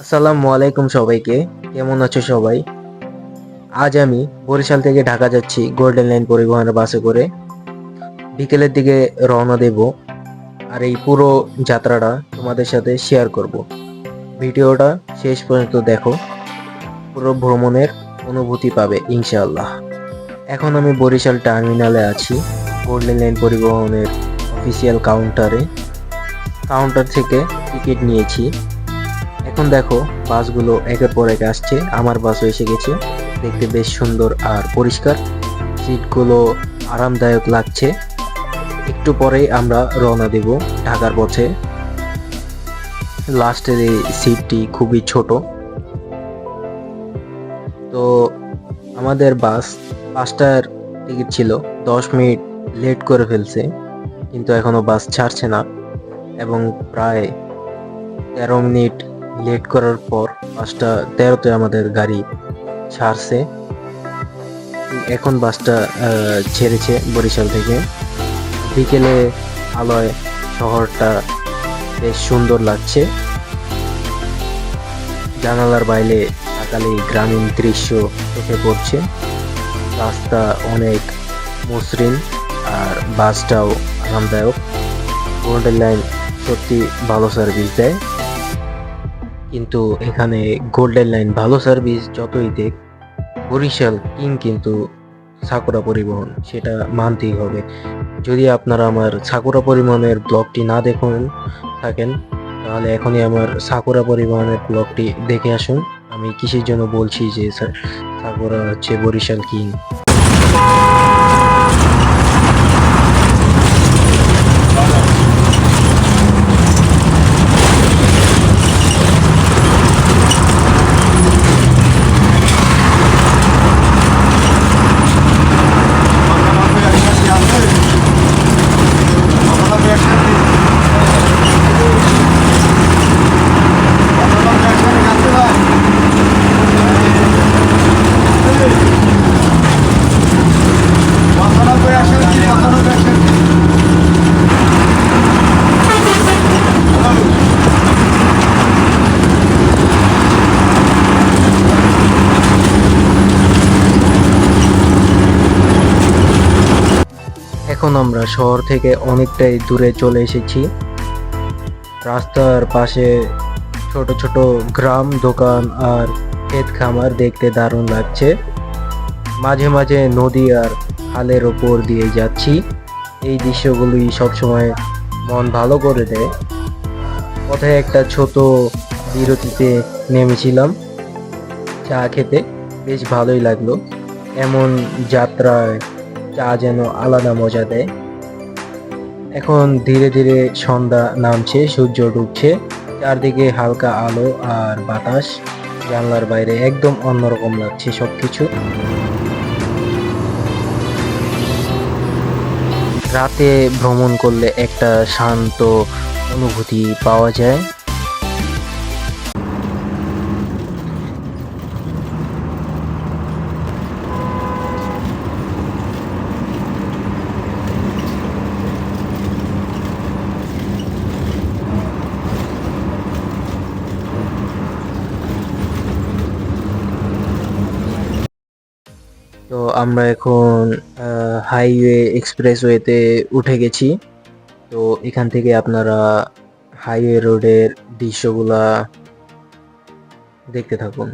আসসালামু আলাইকুম সবাইকে। কেমন আছো সবাই? আজ আমি বরিশাল থেকে ঢাকা যাচ্ছি গোল্ডেন লাইন পরিবহনের বাসে করে। বিকেলের দিকে রওনা দেব আর এই পুরো যাত্রাটা তোমাদের সাথে শেয়ার করব। ভিডিওটা শেষ পর্যন্ত দেখো। পুরো ভ্রমণের অনুভূতি পাবে ইনশাআল্লাহ। এখন আমি বরিশাল টার্মিনালে আছি গোল্ডেন লাইন পরিবহনের অফিসিয়াল কাউন্টারে কাউন্টার থেকে টিকিট নিয়েছি। এখন দেখো, বাসগুলো একের পর এক আসছে। আমার বাসও এসে গেছে। দেখতে বেশ সুন্দর আর পরিষ্কার। সিটগুলো আরামদায়ক লাগছে। একটু পরেই আমরা রওনা দেব ঢাকার পথে। লাস্টের এই সিটটি খুবই ছোট। তো আমাদের বাস পাঁচটার টিকিট ছিল। দশ মিনিট লেট করে ফেলছে, কিন্তু এখনও বাস ছাড়ছে না। এবং প্রায় তেরো মিনিট লেট করার পর পাঁচটা তেরোতে আমাদের গাড়ি ছাড়ছে। এখন বাসটা ছেড়েছে বরিশাল থেকে। বিকেলে আলোয় শহরটা বেশ সুন্দর লাগছে। জানালার বাইরে সকালে গ্রামীণ দৃশ্য চোখে পড়ছে। রাস্তা অনেক মসৃণ আর বাসটাও আরামদায়ক। গোল্ডেন লাইন সত্যি ভালো সার্ভিস দেয়। কিন্তু এখানে গোল্ডেন লাইন ভালো সার্ভিস যতই দেখ, বরিশাল, কিং কিন্তু সাকুরা পরিবহন, সেটা মানতেই হবে। যদি আপনারা আমার সাকুরা পরিবহনের ব্লগটি না দেখুন, থাকেন, তাহলে এখনই আমার সাকুরা পরিবহনের ব্লগটি দেখে আসুন। আমি কিসের জন্য বলছি যে সাকুরা হচ্ছে বরিশাল কিং। এখন আমরা শহর থেকে অনেকটাই দূরে চলে এসেছি। রাস্তার পাশে ছোট ছোট গ্রাম, দোকান আর ক্ষেত খামার দেখতে দারুণ লাগছে। মাঝে মাঝে নদী আর খালের ওপর দিয়ে যাচ্ছি। এই দৃশ্যগুলি সবসময় মন ভালো করে দেয়। পথে একটা ছোট বিরতিতে নেমেছিলাম। চা খেতে বেশ ভালোই লাগল। এমন যাত্রায় চা যেন আলাদা মজা দেয়। এখন ধীরে ধীরে সন্ধ্যা নামছে, সূর্য ডুবছে। চারদিকে হালকা আলো আর বাতাস। জানলার বাইরে একদম অন্যরকম লাগছে সবকিছু। রাতে ভ্রমণ করলে একটা শান্ত অনুভূতি পাওয়া যায়। তো আমরা এখন হাইওয়ে এক্সপ্রেসওয়েতে উঠে গেছি। তো এখান থেকে আপনারা হাইওয়ে রোডের দৃশ্যগুলা দেখতে থাকুন।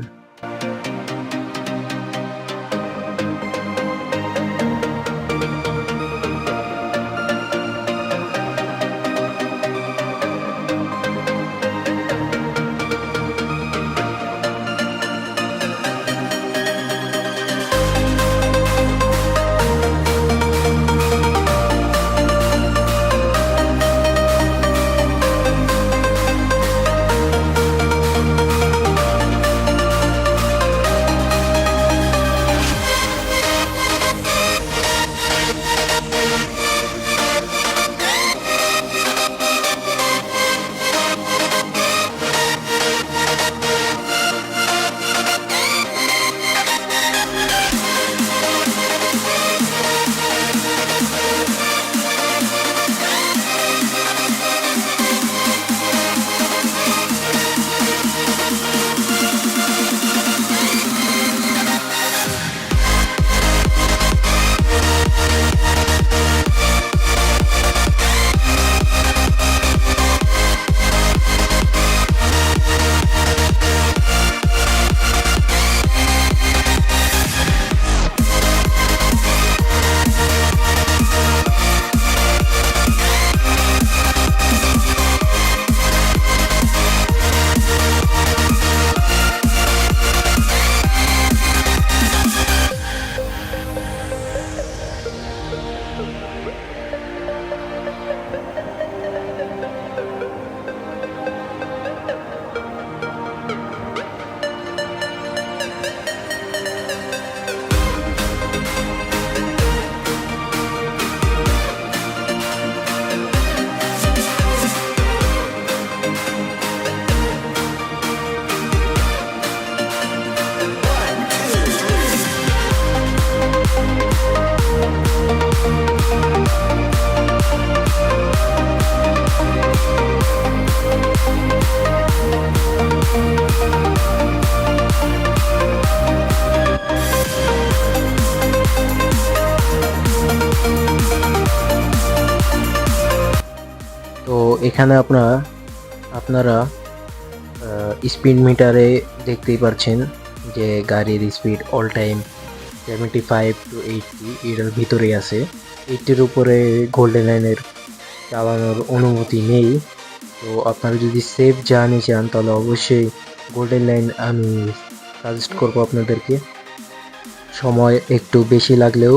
এখানে আপনারা আপনারা স্পিড মিটারে দেখতেই পারছেন যে গাড়ির speed all time seventy five to eighty এটার ভিতরেই আছে। এইটির উপরে গোল্ডেন লাইনের চালানোর অনুমতি নেই। তো আপনারা যদি সেফ জার্নি চান, তাহলে অবশ্যই গোল্ডেন লাইন আমি সাজেস্ট করব আপনাদেরকে। সময় একটু বেশি লাগলেও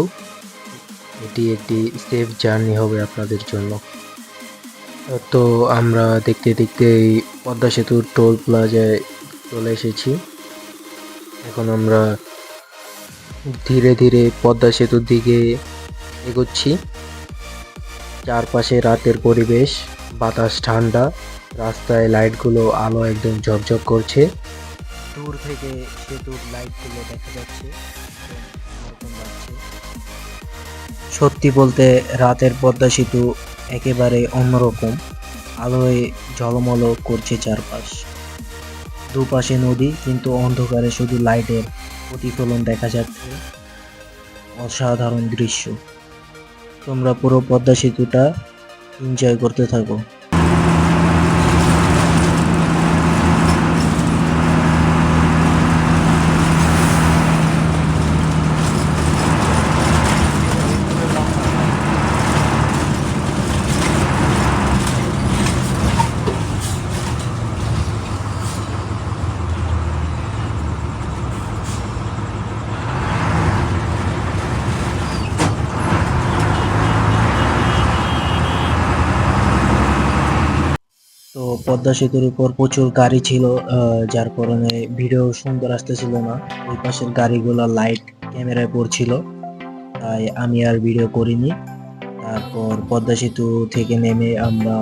এটি একটি সেফ জার্নি হবে আপনাদের জন্য। তো আমরা দেখতে দেখতে পদ্মা সেতুর টোল প্লাজায় চলে এসেছি। এখন আমরা ধীরে ধীরে পদ্মা সেতুর দিকে এগোচ্ছি। চারপাশে রাতের পরিবেশ, বাতাস ঠান্ডা, রাস্তায় লাইটগুলো আলো একদম ঝকঝক করছে। দূর থেকে সেতুর লাইটগুলো দেখা যাচ্ছে। সত্যি বলতে রাতের পদ্মা সেতু একেবারে অন্যরকম। আলোয় ঝলমল করছে চারপাশ। দুপাশে নদী, কিন্তু অন্ধকারে শুধু লাইটের প্রতিফলন দেখা যাচ্ছে। অসাধারণ দৃশ্য। তোমরা পুরো পদ্মা সেতুটা এনজয় করতে থাকো তো পদ্মা সেতুর উপর প্রচুর গাড়ি ছিল যার কারণে ভিডিও সুন্দর আসতেছিল না। ওই পাশের গাড়িগুলো লাইট ক্যামেরায় পড়ছিল, তাই আমি আর ভিডিও করিনি। তারপর পদ্মা সেতু থেকে নেমে আমরা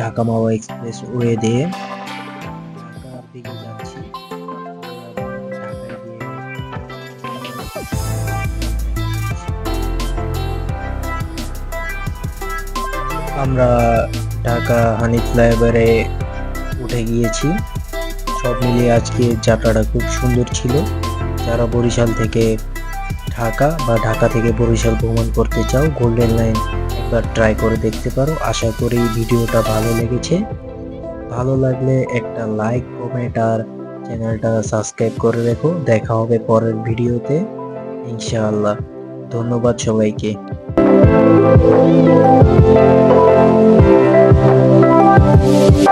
ঢাকা মাওয়া এক্সপ্রেস ওয়ে দিয়ে আমরা ঢাকা হানি ফ্লাইওভারে উঠে গিয়েছি। সব মিলিয়ে আজকে যাত্রাটা খুব সুন্দর ছিল। যারা বরিশাল থেকে ঢাকা বা ঢাকা থেকে বরিশাল ভ্রমণ করতে চাও গোল্ডেন লাইন একবার ট্রাই করে দেখতে পারো। আশা করি ভিডিওটা ভালো লেগেছে। ভালো লাগলে একটা লাইক কমেন্ট আর চ্যানেলটা সাবস্ক্রাইব করে রেখো। দেখা হবে পরের ভিডিওতে। ইনশাআল্লাহ। ধন্যবাদ সবাইকে। Oh,